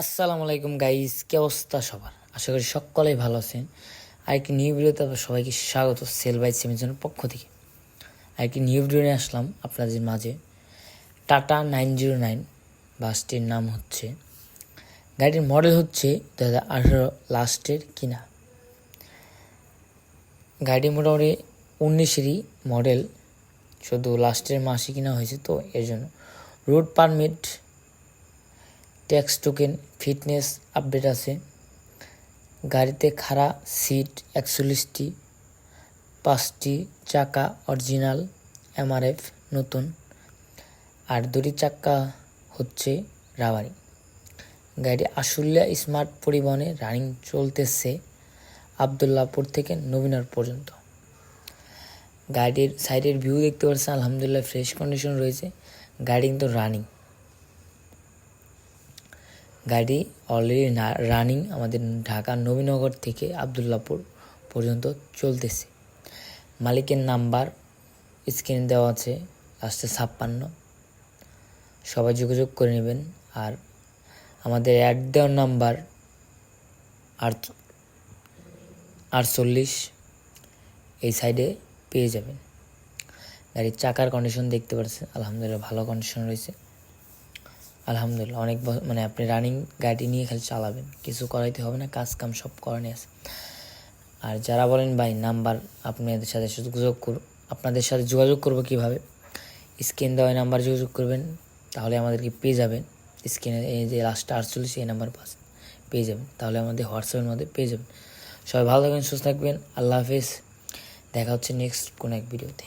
আসসালামু আলাইকুম গাইস কে অবস্থা সবার? আশা করি সকলেই ভালো আছেন। আর একটি নিউ ভিডিওতে আপনার সবাইকে স্বাগত সেল বাই সেমিজনের পক্ষ থেকে। আর একটি নিউ ভিডিও নিয়ে আসলাম আপনাদের মাঝে। টাটা নাইন জিরো নাইন বাসটির নাম হচ্ছে গাড়ির মডেল হচ্ছে দু হাজার আঠেরো লাস্টের কিনা। গাড়ি মোটামুটি উনিশেরই মডেল শুধু লাস্টের মাসে কিনা হয়েছে তো, এর জন্য। Road permit tax token fitness update আছে। গাড়িতে খাড়া সিট একচল্লিশটি, পাঁচটি চাকা অরিজিনাল এমআরএফ নতুন, আর দুটি চাক্কা হচ্ছে রাবারি। গাড়ি আশুলিয়া স্মার্ট পরিবহনে রানিং চলতেছে আবদুল্লাপুর থেকে নবীনগর পর্যন্ত। গাড়ির সাইডের ভিউ দেখতে পাচ্ছেন, আলহামদুলিল্লাহ, ফ্রেশ কন্ডিশন রয়েছে। গাড়ি কিন্তু রানিং গাড়ি অলরেডি রানিং আমাদের ঢাকা নবীনগর থেকে আবদুল্লাপুর পর্যন্ত চলতেছে। মালিকের নাম্বার স্ক্রিনে দেওয়া আছে লাস্টে ছাপ্পান্ন। সবাই যোগাযোগ করে নেবেন আর আমাদের অ্যাড দেওয়ার নাম্বার আট, আটচল্লিশ এই সাইডে পেয়ে যাবেন। গাড়ির চাকার কন্ডিশন দেখতে পাচ্ছেন, আলহামদুলিল্লাহ ভালো কন্ডিশন রয়েছে। আলহামদুলিল্লাহ, অনেক মানে আপনি রানিং গাড়ি নিয়ে খালি চালাবেন। কিছু করাইতে হবে না, কাজ কাম সব করানি আছে। আর যারা বলেন, ভাই নাম্বার আপনাদের সাথে যোগাযোগ কর আপনাদের সাথে যোগাযোগ করব কীভাবে? স্ক্রিন দেওয়া নাম্বার যোগাযোগ করবেন, তাহলে আমাদেরকে পেয়ে যাবেন? স্ক্রিনে এই যে লাস্টটা আটচল্লিশ এই নাম্বার পাস, পেয়ে যাবেন। তাহলে আমাদের হোয়াটসঅ্যাপের মধ্যে পেয়ে যাবেন। সবাই ভালো থাকবেন, সুস্থ থাকবেন, আল্লাহ হাফেজ। দেখা হচ্ছে নেক্সট কোনো এক ভিডিওতে